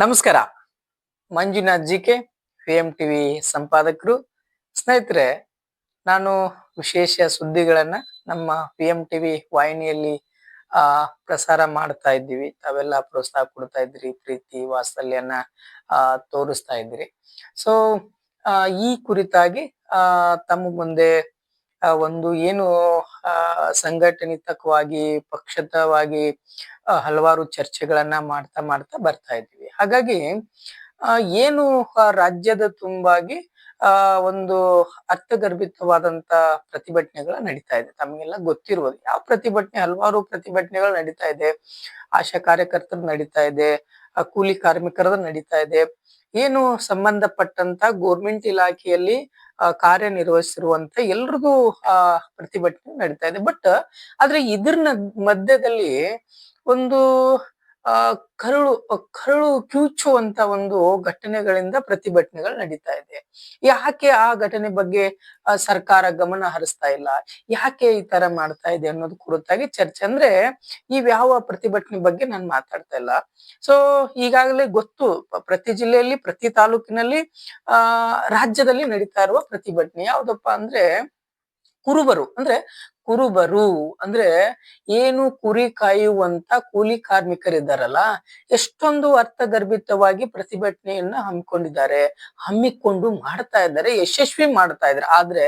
ನಮಸ್ಕಾರ. Manjunath G K P M TV ಸಂಪಾದಕರು. ಸ್ನೇಹಿತರೆ, ನಾನು ವಿಶೇಷ ಸುದ್ದಿಗಳನ್ನ ನಮ್ಮ ಪಿ ಎಂ ಟಿವಿ ವಾಹಿನಿಯಲ್ಲಿ, ಆ, ಪ್ರಸಾರ ಮಾಡ್ತಾ ಇದ್ದೀವಿ. ತಾವೆಲ್ಲ ಪ್ರೋತ್ಸಾಹ ಕೊಡ್ತಾ ಇದ್ರಿ ಪ್ರೀತಿ, ವಾತ್ಸಲ್ಯನ, ಆ, ತೋರಿಸ್ತಾ ಇದ್ರಿ ಸೊ ಈ ಕುರಿತಾಗಿ, ಆ ತಮ್ಮ ಮುಂದೆ ಒಂದು ಏನು ಆ, ಸಂಘಟನಿತಕವಾಗಿ ಪಕ್ಷತವಾಗಿ ಹಲವಾರು ಚರ್ಚೆಗಳನ್ನ ಮಾಡ್ತಾ ಮಾಡ್ತಾ ಬರ್ತಾ ಇದ್ದೀವಿ. ಹಾಗಾಗಿ ಏನು ರಾಜ್ಯದ ತುಂಬಾಗಿ, ಆ, ಒಂದು ಅರ್ಥಗರ್ಭಿತವಾದಂತ ಪ್ರತಿಭಟನೆಗಳು ನಡೀತಾ ಇದೆ. ತಮಗೆಲ್ಲ ಗೊತ್ತಿರುವುದು ಯಾವ ಪ್ರತಿಭಟನೆ, ಹಲವಾರು ಪ್ರತಿಭಟನೆಗಳು ನಡೀತಾ ಇದೆ. ಆಶಾ ಕಾರ್ಯಕರ್ತರು ನಡೀತಾ ಇದೆ. ಕೂಲಿ ಕಾರ್ಮಿಕರದ ನಡೀತಾ ಇದೆ. ಏನು ಸಂಬಂಧಪಟ್ಟಂತ ಗೋರ್ಮೆಂಟ್ ಇಲಾಖೆಯಲ್ಲಿ ಕಾರ್ಯನಿರ್ವಹಿಸಿರುವಂತ ಎಲ್ರಿಗೂ ಆ ಪ್ರತಿಭಟನೆ ನಡೀತಾ ಇದೆ. ಬಟ್ ಆದ್ರೆ ಇದ್ರ ಮಧ್ಯದಲ್ಲಿ ಒಂದು ಆ, ಕರುಳು ಕರುಳು ಕಿವುಚುವಂತ ಒಂದು ಘಟನೆಗಳಿಂದ ಪ್ರತಿಭಟನೆಗಳು ನಡೀತಾ ಇದೆ. ಯಾಕೆ ಆ ಘಟನೆ ಬಗ್ಗೆ ಸರ್ಕಾರ ಗಮನ ಹರಿಸ್ತಾ ಇಲ್ಲ? ಯಾಕೆ ಈ ತರ ಮಾಡ್ತಾ ಇದೆ ಅನ್ನೋದು ಕುರಿತಾಗಿ ಚರ್ಚೆ. ಅಂದ್ರೆ ಇವ್ಯಾವ ಪ್ರತಿಭಟನೆ ಬಗ್ಗೆ ನಾನು ಮಾತಾಡ್ತಾ ಇಲ್ಲ. ಸೊ ಈಗಾಗಲೇ ಗೊತ್ತು ಪ್ರತಿ ಜಿಲ್ಲೆಯಲ್ಲಿ, ಪ್ರತಿ ತಾಲೂಕಿನಲ್ಲಿ, ಆ, ರಾಜ್ಯದಲ್ಲಿ ನಡೀತಾ ಇರುವ ಪ್ರತಿಭಟನೆ ಯಾವ್ದಪ್ಪ ಅಂದ್ರೆ ಕುರುಬರು. ಅಂದ್ರೆ ಕುರುಬರು. ಅಂದ್ರೆ ಏನು ಕುರಿ ಕಾಯುವಂತ ಕೂಲಿ ಕಾರ್ಮಿಕರಿದ್ದಾರಲ್ಲ, ಎಷ್ಟೊಂದು ಅರ್ಥಗರ್ಭಿತವಾಗಿ ಪ್ರತಿಭಟನೆಯನ್ನ ಹಮ್ಮಿಕೊಂಡಿದ್ದಾರೆ, ಹಮ್ಮಿಕೊಂಡು ಮಾಡ್ತಾ ಇದ್ದಾರೆ, ಯಶಸ್ವಿ ಮಾಡ್ತಾ ಇದ್ದಾರೆ. ಆದ್ರೆ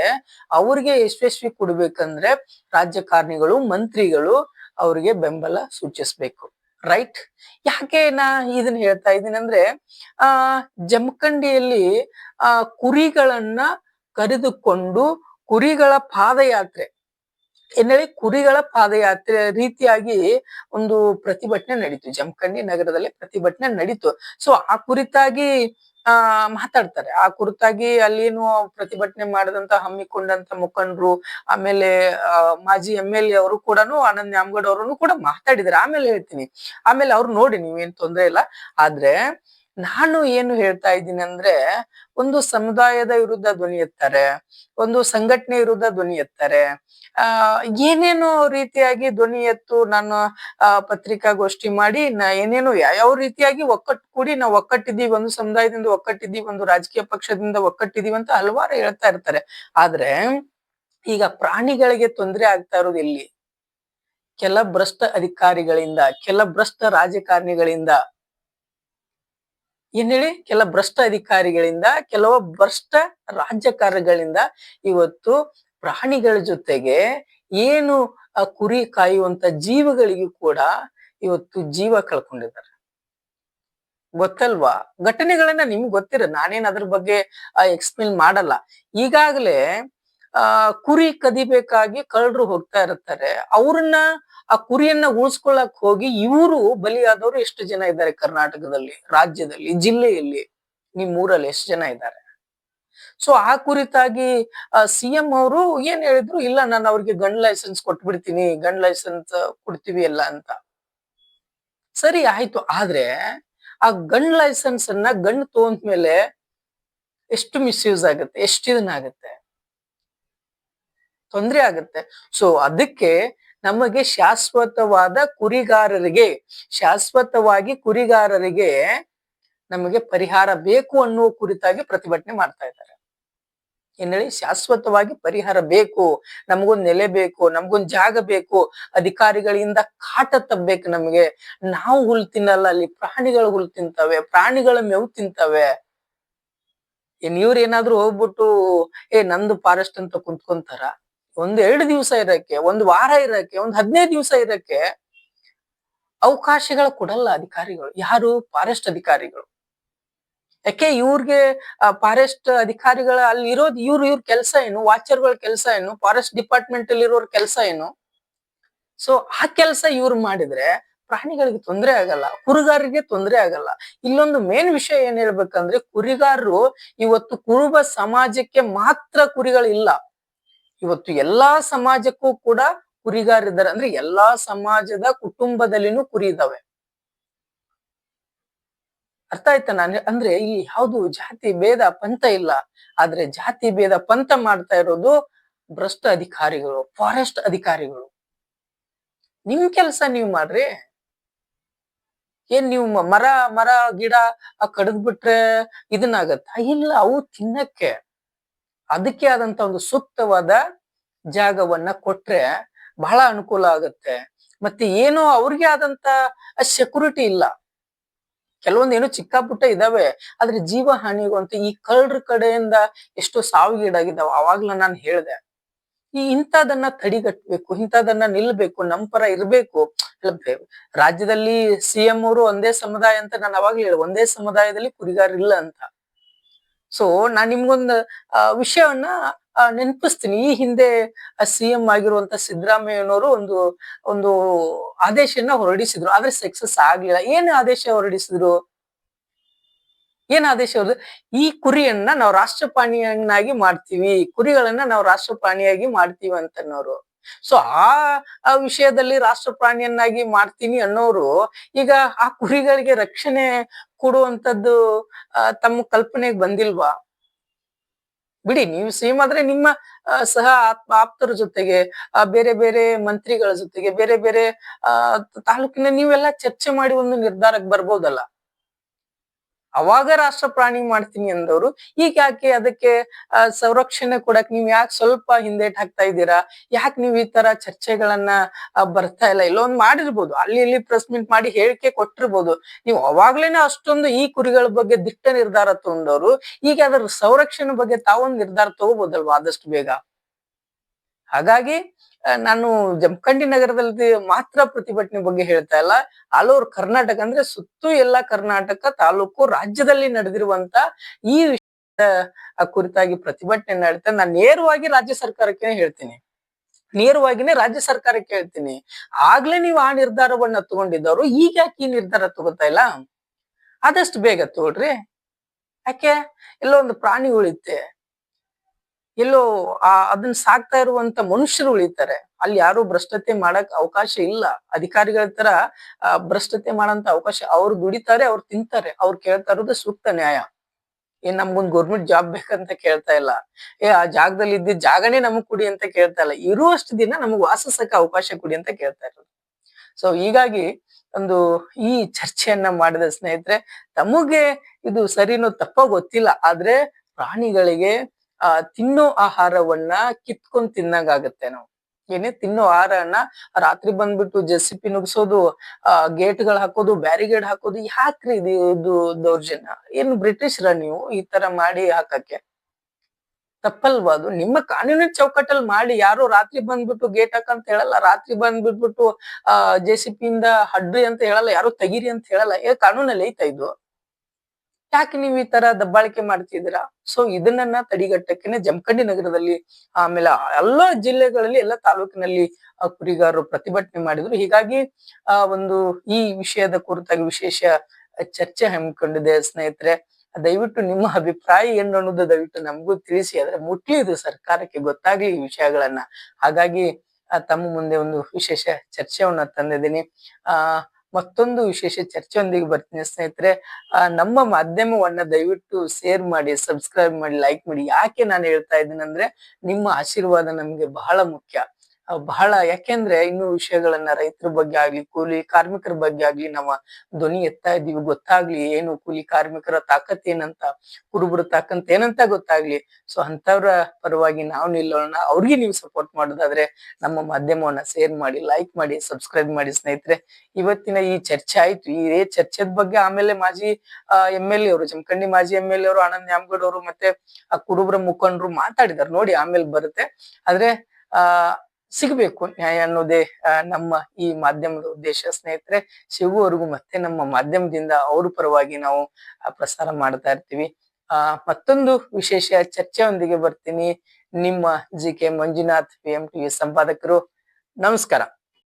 ಅವ್ರಿಗೆ ಯಶಸ್ವಿ ಕೊಡ್ಬೇಕಂದ್ರೆ ರಾಜಕಾರಣಿಗಳು ಮಂತ್ರಿಗಳು ಅವ್ರಿಗೆ ಬೆಂಬಲ ಸೂಚಿಸ್ಬೇಕು. ರೈಟ್? ಯಾಕೆ ನಾ ಇದನ್ನ ಹೇಳ್ತಾ ಇದ್ದೀನಿ ಅಂದ್ರೆ, ಆ ಜಮಖಂಡಿಯಲ್ಲಿ ಆ ಕುರಿಗಳನ್ನ ಕರೆದುಕೊಂಡು ಕುರಿಗಳ ಪಾದಯಾತ್ರೆ. ಹೇಳಿ ಕುರಿಗಳ ಪಾದಯಾತ್ರೆ ರೀತಿಯಾಗಿ ಒಂದು ಪ್ರತಿಭಟನೆ ನಡೀತು. ಜಮಖಂಡಿ ನಗರದಲ್ಲಿ ಪ್ರತಿಭಟನೆ ನಡೀತು. ಸೊ ಆ ಕುರಿತಾಗಿ, ಆ, ಮಾತಾಡ್ತಾರೆ. ಆ ಕುರಿತಾಗಿ ಅಲ್ಲೇನು ಪ್ರತಿಭಟನೆ ಮಾಡಿದಂತ ಹಮ್ಮಿಕೊಂಡಂತ ಮುಖಂಡರು, ಆಮೇಲೆ ಮಾಜಿ ಎಂ ಎಲ್ ಎ ಅವರು ಕೂಡ ಆನಂದ್ ನ್ಯಾಮಗೌಡ ಅವರು ಕೂಡ ಮಾತಾಡಿದಾರೆ ಆಮೇಲೆ ಹೇಳ್ತೀನಿ. ಆಮೇಲೆ ಅವ್ರು ನೋಡಿ, ನೀವೇನ್ ತೊಂದ್ರೆ ಇಲ್ಲ. ಆದ್ರೆ ನಾನು ಏನು ಹೇಳ್ತಾ ಇದ್ದೀನಿ ಅಂದ್ರೆ, ಒಂದು ಸಮುದಾಯದ ವಿರುದ್ಧ ಧ್ವನಿ ಎತ್ತಾರೆ, ಒಂದು ಸಂಘಟನೆ ವಿರುದ್ಧ ಧ್ವನಿ ಎತ್ತಾರೆ. ಆ, ಏನೇನೋ ರೀತಿಯಾಗಿ ಧ್ವನಿ ಎತ್ತು ನಾನು, ಆ, ಪತ್ರಿಕಾಗೋಷ್ಠಿ ಮಾಡಿ, ನಾ, ಏನೇನೋ ಯಾವ ರೀತಿಯಾಗಿ ಒಕ್ಕಟ್ಟು ಕೂಡಿ ನಾವು ಒಕ್ಕಟ್ಟಿದೀವಿ ಒಂದು ಸಮುದಾಯದಿಂದ ಒಕ್ಕಟ್ಟಿದೀವಿ ಒಂದು ರಾಜಕೀಯ ಪಕ್ಷದಿಂದ ಒಕ್ಕಟ್ಟಿದೀವಿ ಅಂತ ಹಲವಾರು ಹೇಳ್ತಾ ಇರ್ತಾರೆ. ಆದ್ರೆ, ಈಗ ಪ್ರಾಣಿಗಳಿಗೆ ತೊಂದರೆ ಆಗ್ತಾ ಇರೋದು ಇಲ್ಲಿ ಕೆಲ ಭ್ರಷ್ಟ ಅಧಿಕಾರಿಗಳಿಂದ, ಕೆಲ ಭ್ರಷ್ಟ ರಾಜಕಾರಣಿಗಳಿಂದ. ಏನ್ ಹೇಳಿ ಕೆಲ ಭ್ರಷ್ಟ ಅಧಿಕಾರಿಗಳಿಂದ ಕೆಲವು ಭ್ರಷ್ಟ ರಾಜ್ಯಕಾರಗಳಿಂದ ಇವತ್ತು ಪ್ರಾಣಿಗಳ ಜೊತೆಗೆ ಏನು ಕುರಿ ಕಾಯುವಂತ ಜೀವಗಳಿಗೂ ಕೂಡ ಇವತ್ತು ಜೀವ ಕಳ್ಕೊಂಡಿದ್ದಾರೆ. ಗೊತ್ತಲ್ವಾ? ಘಟನೆಗಳನ್ನ ನಿಮ್ಗೆ ಗೊತ್ತಿರ, ನಾನೇನ್ ಅದ್ರ ಬಗ್ಗೆ ಎಕ್ಸ್ಪ್ಲೇನ್ ಮಾಡಲ್ಲ. ಈಗಾಗಲೇ ಆ, ಕುರಿ ಕದಿಬೇಕಾಗಿ ಕಳ್ಳರು ಹೋಗ್ತಾ ಇರ್ತಾರೆ. ಅವ್ರನ್ನ ಆ ಕುರಿಯನ್ನ ಉಳಿಸ್ಕೊಳ್ಳಕ್ ಹೋಗಿ ಇವರು ಬಲಿಯಾದವರು ಎಷ್ಟು ಜನ ಇದ್ದಾರೆ ಕರ್ನಾಟಕದಲ್ಲಿ, ರಾಜ್ಯದಲ್ಲಿ, ಜಿಲ್ಲೆಯಲ್ಲಿ? ನಿಮ್ಮೂರಲ್ಲಿ ಎಷ್ಟು ಜನ ಇದ್ದಾರೆ? ಸೊ ಆ ಕುರಿತಾಗಿ ಸಿಎಂ ಅವರು ಏನ್ ಹೇಳಿದ್ರು? ಇಲ್ಲ, ನಾನು ಅವ್ರಿಗೆ ಗನ್ ಲೈಸೆನ್ಸ್ ಕೊಟ್ಬಿಡ್ತೀನಿ ಗನ್ ಲೈಸೆನ್ಸ್ ಕೊಡ್ತೀವಿ ಎಲ್ಲ ಅಂತ. ಸರಿ, ಆಯ್ತು. ಆದ್ರೆ, ಆ ಗನ್ ಲೈಸೆನ್ಸ್ ಅನ್ನ ಗನ್ ತಗೊಂಡ್ಮೇಲೆ ಎಷ್ಟು ಮಿಸ್ಯೂಸ್ ಆಗುತ್ತೆ? ಎಷ್ಟು ಇದನ್ನ ಆಗುತ್ತೆ? ತೊಂದ್ರೆ ಆಗುತ್ತೆ. ಸೊ ಅದಕ್ಕೆ ನಮಗೆ ಶಾಶ್ವತವಾದ ಕುರಿಗಾರರಿಗೆ, ಶಾಶ್ವತವಾಗಿ ಕುರಿಗಾರರಿಗೆ ನಮಗೆ ಪರಿಹಾರ ಬೇಕು ಅನ್ನುವ ಕುರಿತಾಗಿ ಪ್ರತಿಭಟನೆ ಮಾಡ್ತಾ ಇದ್ದಾರೆ. ಏನ್ ಹೇಳಿ ಶಾಶ್ವತವಾಗಿ ಪರಿಹಾರ ಬೇಕು, ನಮಗೊಂದು ನೆಲೆ ಬೇಕು, ನಮಗೊಂದು ಜಾಗ ಬೇಕು, ಅಧಿಕಾರಿಗಳಿಂದ ಕಾಟ ತಬ್ಬೇಕು ನಮಗೆ. ನಾವು ಹುಲ್ ತಿನ್ನಲ್ಲ, ಅಲ್ಲಿ ಪ್ರಾಣಿಗಳು ಹುಲ್ ತಿಂತವೆ, ಪ್ರಾಣಿಗಳ ಮೇವು ತಿಂತವೆ. ಏನ್ ಇವ್ರ ಏನಾದ್ರು ಹೋಗ್ಬಿಟ್ಟು, ಏ, ನಂದು ಫಾರೆಸ್ಟ್ ಅಂತ ಕುಂತ್ಕೊಂತಾರ? ಒಂದ್ ಎರಡು ದಿವಸ ಇರಕ್ಕೆ, ಒಂದ್ ವಾರ ಇರಕ್ಕೆ, ಒಂದ್ ಹದಿನೈದು ದಿವಸ ಇರಕ್ಕೆ ಅವಕಾಶಗಳ ಕೊಡಲ್ಲ ಅಧಿಕಾರಿಗಳು. ಯಾರು? ಫಾರೆಸ್ಟ್ ಅಧಿಕಾರಿಗಳು. ಯಾಕೆ? ಇವ್ರಿಗೆ ಫಾರೆಸ್ಟ್ ಅಧಿಕಾರಿಗಳ ಅಲ್ಲಿ ಇರೋದು ಇವ್ರು ಇವ್ರ ಕೆಲಸ ಏನು? ವಾಚರ್ಗಳ ಕೆಲಸ ಏನು? ಫಾರೆಸ್ಟ್ ಡಿಪಾರ್ಟ್ಮೆಂಟ್ ಅಲ್ಲಿ ಇರೋರ್ ಕೆಲಸ ಏನು? ಸೊ, ಆ ಕೆಲಸ ಇವ್ರು ಮಾಡಿದ್ರೆ ಪ್ರಾಣಿಗಳಿಗೆ ತೊಂದರೆ ಆಗಲ್ಲ ಕುರುಗಾರರಿಗೆ ತೊಂದರೆ ಆಗಲ್ಲ. ಇಲ್ಲೊಂದು ಮೇನ್ ವಿಷಯ ಏನ್ ಹೇಳ್ಬೇಕಂದ್ರೆ ಕುರಿಗಾರರು ಇವತ್ತು ಕುರುಬ ಸಮಾಜಕ್ಕೆ ಮಾತ್ರ ಕುರಿಗಳಿಲ್ಲ. ಇವತ್ತು ಎಲ್ಲಾ ಸಮಾಜಕ್ಕೂ ಕೂಡ ಕುರಿಗಾರಿದ್ದಾರೆ ಅಂದ್ರೆ ಎಲ್ಲಾ ಸಮಾಜದ ಕುಟುಂಬದಲ್ಲಿನೂ ಕುರಿ ಇದಾವೆ. ಅರ್ಥ ಆಯ್ತಾ ನಾನು? ಅಂದ್ರೆ ಇಲ್ಲಿ ಯಾವುದು ಜಾತಿ ಭೇದ ಪಂಥ ಇಲ್ಲ. ಆದ್ರೆ ಜಾತಿ ಭೇದ ಪಂಥ ಮಾಡ್ತಾ ಇರೋದು ಭ್ರಷ್ಟ ಅಧಿಕಾರಿಗಳು, ಫಾರೆಸ್ಟ್ ಅಧಿಕಾರಿಗಳು. ನಿಮ್ ಕೆಲಸ ನೀವು ಮಾಡ್ರಿ. ಏನ್ ನೀವು ಮರ ಮರ, ಗಿಡ ಕಡಿದ್ಬಿಟ್ರೆ ಇದನ್ನಾಗತ್ತ? ಇಲ್ಲ, ಅವು ತಿನ್ನಕ್ಕೆ. ಅದಕ್ಕೆ ಆದಂತ ಒಂದು ಸೂಕ್ತವಾದ ಜಾಗವನ್ನ ಕೊಟ್ರೆ ಬಹಳ ಅನುಕೂಲ ಆಗುತ್ತೆ. ಮತ್ತೆ ಏನೋ ಅವ್ರಿಗೆ ಆದಂತ ಸೆಕ್ಯೂರಿಟಿ ಇಲ್ಲ. ಕೆಲವೊಂದು ಏನೋ ಚಿಕ್ಕ ಪುಟ್ಟ ಇದಾವೆ, ಆದ್ರೆ ಜೀವ ಹಾನಿಗುವಂತ ಈ ಕಳ್ಳರ ಕಡೆಯಿಂದ ಎಷ್ಟೋ ಸಾವಿಗೀಡಾಗಿದ್ದಾವೆ ಅವಾಗ್ಲ ನಾನು ಹೇಳ್ದೆ. ಈ ಇಂಥದನ್ನ ತಡಿಗಟ್ಬೇಕು, ಇಂಥದನ್ನ ನಿಲ್ಬೇಕು ನಮ್ಮ ಪರ ಇರ್ಬೇಕು. ರಾಜ್ಯದಲ್ಲಿ ಸಿಎಂ ಅವರು ಒಂದೇ ಸಮುದಾಯ ಅಂತ ನಾನು ಅವಾಗ್ಲೇ ಹೇಳ ಒಂದೇ ಸಮುದಾಯದಲ್ಲಿ ಕುರಿಗಾರ ಇಲ್ಲ ಅಂತ. ಸೊ ನಾನ್ ನಿಮ್ಗೊಂದು ವಿಷಯವನ್ನ ನೆನಪಿಸ್ತೀನಿ. ಈ ಹಿಂದೆ ಸಿಎಂ ಆಗಿರುವಂತ ಸಿದ್ದರಾಮಯ್ಯನವರು ಒಂದು ಒಂದು ಆದೇಶನ ಹೊರಡಿಸಿದ್ರು. ಆದ್ರೆ ಸಕ್ಸಸ್ ಆಗ್ಲಿಲ್ಲ. ಏನ್ ಆದೇಶ ಹೊರಡಿಸಿದ್ರು? ಏನ್ ಆದೇಶ ಈ ಕುರಿಯನ್ನ ನಾವು ರಾಷ್ಟ್ರಪಾಣಿಯನ್ನಾಗಿ ಮಾಡ್ತೀವಿ. ಕುರಿಗಳನ್ನ ನಾವು ರಾಷ್ಟ್ರಪ್ರಾಣಿಯಾಗಿ ಮಾಡ್ತೀವಿ ಅಂತನ್ನೋರು ಸೊ ಆ ವಿಷಯದಲ್ಲಿ ರಾಷ್ಟ್ರ ಪ್ರಾಣಿಯನ್ನಾಗಿ ಮಾಡ್ತೀನಿ ಅನ್ನೋರು ಈಗ ಆ ಕುರಿಗಳಿಗೆ ರಕ್ಷಣೆ ಕೊಡುವಂತದ್ದು ತಮ್ಮ ಕಲ್ಪನೆಗೆ ಬಂದಿಲ್ವಾ? ಬಿಡಿ, ನೀವು ಸೇಮ್ ಆದ್ರೆ ನಿಮ್ಮ ಸಹ ಆತ್ಮ ಆಪ್ತರ ಜೊತೆಗೆ ಬೇರೆ ಬೇರೆ ಮಂತ್ರಿಗಳ ಜೊತೆಗೆ, ಬೇರೆ ಬೇರೆ ತಾಲೂಕಿನ ನೀವೆಲ್ಲ ಚರ್ಚೆ ಮಾಡಿ ಒಂದು ನಿರ್ಧಾರಕ್ಕೆ ಬರ್ಬೋದಲ್ಲ. ಅವಾಗ ರಾಷ್ಟ್ರ ಪ್ರಾಣಿ ಮಾಡ್ತೀನಿ ಅಂದವರು, ಈಗ ಯಾಕೆ ಅದಕ್ಕೆ ಸಂರಕ್ಷಣೆ ಕೊಡಕ್ ನೀವ್ ಯಾಕೆ ಸ್ವಲ್ಪ ಹಿಂದೇಟ್ ಹಾಕ್ತಾ ಇದ್ದೀರಾ? ಯಾಕೆ ನೀವ್ ಈ ತರ ಚರ್ಚೆಗಳನ್ನ ಬರ್ತಾ ಇಲ್ಲ? ಇಲ್ಲೊಂದ್ ಮಾಡಿರ್ಬೋದು. ಅಲ್ಲಿ ಇಲ್ಲಿ ಪ್ರೆಸ್ ಮೀಟ್ ಮಾಡಿ ಹೇಳಿಕೆ ಕೊಟ್ಟಿರ್ಬೋದು. ನೀವು ಅವಾಗ್ಲೇನೆ ಅಷ್ಟೊಂದು ಈ ಕುರಿಗಳ ಬಗ್ಗೆ ದಿಟ್ಟ ನಿರ್ಧಾರ ತಗೊಂಡವರು, ಈಗ ಅದರ ಸಂರಕ್ಷಣೆ ಬಗ್ಗೆ ತಾವೊಂದು ನಿರ್ಧಾರ ತಗೋಬೋದಲ್ವಾ ಆದಷ್ಟು ಬೇಗ? ಹಾಗಾಗಿ ನಾನು ಜಮಖಂಡಿ ನಗರದಲ್ಲಿ ಮಾತ್ರ ಪ್ರತಿಭಟನೆ ಬಗ್ಗೆ ಹೇಳ್ತಾ ಇಲ್ಲ. ಆಲ್ ಕರ್ನಾಟಕ ಅಂದ್ರೆ ಸುತ್ತು ಎಲ್ಲ ಕರ್ನಾಟಕ, ತಾಲೂಕು, ರಾಜ್ಯದಲ್ಲಿ ನಡೆದಿರುವಂತ ಈ ವಿಷಯದ ಕುರಿತಾಗಿ ಪ್ರತಿಭಟನೆ ನಡೀತಾ ನಾನು ನೇರವಾಗಿ ರಾಜ್ಯ ಸರ್ಕಾರಕ್ಕೆ ಹೇಳ್ತೀನಿ. ನೇರವಾಗಿನೇ ರಾಜ್ಯ ಸರ್ಕಾರಕ್ಕೆ ಹೇಳ್ತೀನಿ. ಆಗ್ಲೇ ನೀವು ಆ ನಿರ್ಧಾರವನ್ನ ತಗೊಂಡಿದ್ದವರು, ಈಗ ಯಾಕೆ ಈ ನಿರ್ಧಾರ ತಗೋತಾ ಇಲ್ಲ? ಆದಷ್ಟು ಬೇಗ ತಗೊಳ್ರಿ. ಯಾಕೆ? ಎಲ್ಲೋ ಒಂದು ಪ್ರಾಣಿ ಉಳಿತೆ ಎಲ್ಲೋ ಆ ಅದನ್ನ ಸಾಕ್ತಾ ಇರುವಂತ ಮನುಷ್ಯರು ಉಳಿತಾರೆ. ಅಲ್ಲಿ ಯಾರು ಭ್ರಷ್ಟತೆ ಮಾಡಕ್ ಅವಕಾಶ ಇಲ್ಲ. ಅಧಿಕಾರಿಗಳ ತರ ಭ್ರಷ್ಟತೆ ಮಾಡಂತ ಅವಕಾಶ ಅವ್ರು ದುಡಿತಾರೆ, ಅವ್ರು ತಿಂತಾರೆ. ಅವ್ರು ಕೇಳ್ತಾ ಇರೋದು ಸೂಕ್ತ ನ್ಯಾಯ. ಏನ್ ನಮ್ಗೊಂದ್ ಗೌರ್ಮೆಂಟ್ ಜಾಬ್ ಬೇಕಂತ ಕೇಳ್ತಾ ಇಲ್ಲ. ಏ, ಆ ಜಾಗದಲ್ಲಿ ಇದ್ದ ಜಾಗನೇ ನಮಗ್ ಕೊಡಿ ಅಂತ ಕೇಳ್ತಾ ಇಲ್ಲ. ಇರುವಷ್ಟು ದಿನ ನಮಗ್ ವಾಸಿಸಕ್ಕೆ ಅವಕಾಶ ಕೊಡಿ ಅಂತ ಕೇಳ್ತಾ ಇರೋದು. ಸೊ ಹೀಗಾಗಿ ಒಂದು ಈ ಚರ್ಚೆಯನ್ನ ಮಾಡಿದ ಸ್ನೇಹಿತರೆ, ತಮಗೆ ಇದು ಸರಿನೋ ತಪ್ಪ ಗೊತ್ತಿಲ್ಲ. ಆದ್ರೆ ಪ್ರಾಣಿಗಳಿಗೆ ಆ, ತಿನ್ನೋ ಆಹಾರವನ್ನ ಕಿತ್ಕೊಂಡ್ ತಿನ್ನಂಗಾಗತ್ತೆ ನಾವು. ಏನೇ ತಿನ್ನೋ ಆಹಾರನ ರಾತ್ರಿ ಬಂದ್ಬಿಟ್ಟು ಜೆಸಿಪಿ ನುಗ್ಸೋದು, ಆ, ಗೇಟ್ಗಳು ಹಾಕೋದು, ಬ್ಯಾರಿಗೇಡ್ ಹಾಕೋದು, ಯಾಕ್ರಿ ಇದು ಇದು ದೌರ್ಜನ್ಯ? ಏನು ಬ್ರಿಟಿಷರ ನೀವು ಈ ತರ ಮಾಡಿ ಹಾಕಕ್ಕೆ? ತಪ್ಪಲ್ವಾ ಅದು? ನಿಮ್ಮ ಕಾನೂನಿನ ಚೌಕಟ್ಟಲ್ಲಿ ಮಾಡಿ ಯಾರು ರಾತ್ರಿ ಬಂದ್ಬಿಟ್ಟು ಗೇಟ್ ಹಾಕಂತ ಹೇಳಲ್ಲ, ರಾತ್ರಿ ಬಂದ್ಬಿಟ್ಬಿಟ್ಟು, ಆ ಜೆ ಇಂದ ಹಡ್ರಿ ಅಂತ ಹೇಳಲ್ಲ, ಯಾರು ತೆಗೀರಿ ಅಂತ ಹೇಳಲ್ಲ. ಏ, ಕಾನೂನಲ್ಲಿ ಐತ ಇದು? ಯಾಕೆ ನೀವು ಈ ತರ ದಬ್ಬಾಳಿಕೆ ಮಾಡ್ತಿದ್ದೀರಾ? ಸೊ ಇದನ್ನ ತಡೆಗಟ್ಟಕ್ಕೆ ಜಮಖಂಡಿ ನಗರದಲ್ಲಿ, ಆಮೇಲೆ ಎಲ್ಲಾ ಜಿಲ್ಲೆಗಳಲ್ಲಿ, ಎಲ್ಲ ತಾಲೂಕಿನಲ್ಲಿ ಕುರಿಗಾರರು ಪ್ರತಿಭಟನೆ ಮಾಡಿದ್ರು. ಹೀಗಾಗಿ, ಆ, ಒಂದು ಈ ವಿಷಯದ ಕುರಿತಾಗಿ ವಿಶೇಷ ಚರ್ಚೆ ಹಮ್ಮಿಕೊಂಡಿದೆ ಸ್ನೇಹಿತರೆ. ದಯವಿಟ್ಟು ನಿಮ್ಮ ಅಭಿಪ್ರಾಯ ಏನು ಅನ್ನೋದು ದಯವಿಟ್ಟು ನಮಗೂ ತಿಳಿಸಿ. ಆದ್ರೆ ಮುಟ್ಲಿ ಇದು ಸರ್ಕಾರಕ್ಕೆ ಗೊತ್ತಾಗ್ಲಿ ಈ ವಿಷಯಗಳನ್ನ. ಹಾಗಾಗಿ ತಮ್ಮ ಮುಂದೆ ಒಂದು ವಿಶೇಷ ಚರ್ಚೆಯನ್ನ ತಂದಿದ್ದೀನಿ. ಆ ಮತ್ತೊಂದು ವಿಶೇಷ ಚರ್ಚೆಯೊಂದಿಗೆ ಬರ್ತೀನಿ ಸ್ನೇಹಿತರೆ. ಆ, ನಮ್ಮ ಮಾಧ್ಯಮವನ್ನ ದಯವಿಟ್ಟು ಶೇರ್ ಮಾಡಿ ಸಬ್ಸ್ಕ್ರೈಬ್ ಮಾಡಿ ಲೈಕ್ ಮಾಡಿ. ಯಾಕೆ ನಾನು ಹೇಳ್ತಾ ಇದ್ದೀನಿ ಅಂದ್ರೆ ನಿಮ್ಮ ಆಶೀರ್ವಾದ ನಮ್ಗೆ ಬಹಳ ಮುಖ್ಯ. ಬಹಳ ಯಾಕೆಂದ್ರೆ ಇನ್ನು ವಿಷಯಗಳನ್ನ ರೈತರ ಬಗ್ಗೆ ಆಗ್ಲಿ, ಕೂಲಿ ಕಾರ್ಮಿಕರ ಬಗ್ಗೆ ಆಗ್ಲಿ ನಾವು ಧ್ವನಿ ಎತ್ತಾ ಇದೀವಿ ಗೊತ್ತಾಗ್ಲಿ ಏನು ಕೂಲಿ ಕಾರ್ಮಿಕರ ತಾಕತ್ ಏನಂತ, ಕುರುಬರ ತಾಕತ್ ಏನಂತ ಗೊತ್ತಾಗ್ಲಿ. ಸೊ ಅಂತವ್ರ ಪರವಾಗಿ ನಾವು ನಿಲ್ಲೋಣ. ಅವ್ರಿಗೆ ನೀವು ಸಪೋರ್ಟ್ ಮಾಡೋದಾದ್ರೆ ನಮ್ಮ ಮಾಧ್ಯಮವನ್ನ ಶೇರ್ ಮಾಡಿ ಲೈಕ್ ಮಾಡಿ ಸಬ್ಸ್ಕ್ರೈಬ್ ಮಾಡಿ ಸ್ನೇಹಿತರೆ. ಇವತ್ತಿನ ಈ ಚರ್ಚೆ ಆಯ್ತು. ಈ ಚರ್ಚೆದ ಬಗ್ಗೆ ಆಮೇಲೆ ಮಾಜಿ ಎಂ ಎಲ್ ಎ ಅವರು, ಜಮಖಂಡಿ ಮಾಜಿ ಎಂ ಎಲ್ ಎ ಅವರು, ಆನಂದ್ ನ್ಯಾಮಗೌಡ್ ಅವರು ಮತ್ತೆ ಆ ಕುರುಬರ ಮುಖಂಡರು ಮಾತಾಡಿದಾರೆ. ನೋಡಿ ಆಮೇಲೆ ಬರುತ್ತೆ. ಆದ್ರೆ ಆ ಸಿಗ್ಬೇಕು. ನ್ಯಾಯ ಅನ್ನೋದೇ ನಮ್ಮ ಈ ಮಾಧ್ಯಮದ ಉದ್ದೇಶ. ಸ್ನೇಹಿತರೆ, ಸಿಗುವವರೆಗೂ ಮತ್ತೆ ನಮ್ಮ ಮಾಧ್ಯಮದಿಂದ ಅವ್ರ ಪರವಾಗಿ ನಾವು ಪ್ರಸಾರ ಮಾಡ್ತಾ ಇರ್ತೀವಿ. ಆ, ಮತ್ತೊಂದು ವಿಶೇಷ ಚರ್ಚೆಯೊಂದಿಗೆ ಬರ್ತೀನಿ. ನಿಮ್ಮ G K Manjunath, P M TV ಸಂಪಾದಕರು, ನಮಸ್ಕಾರ.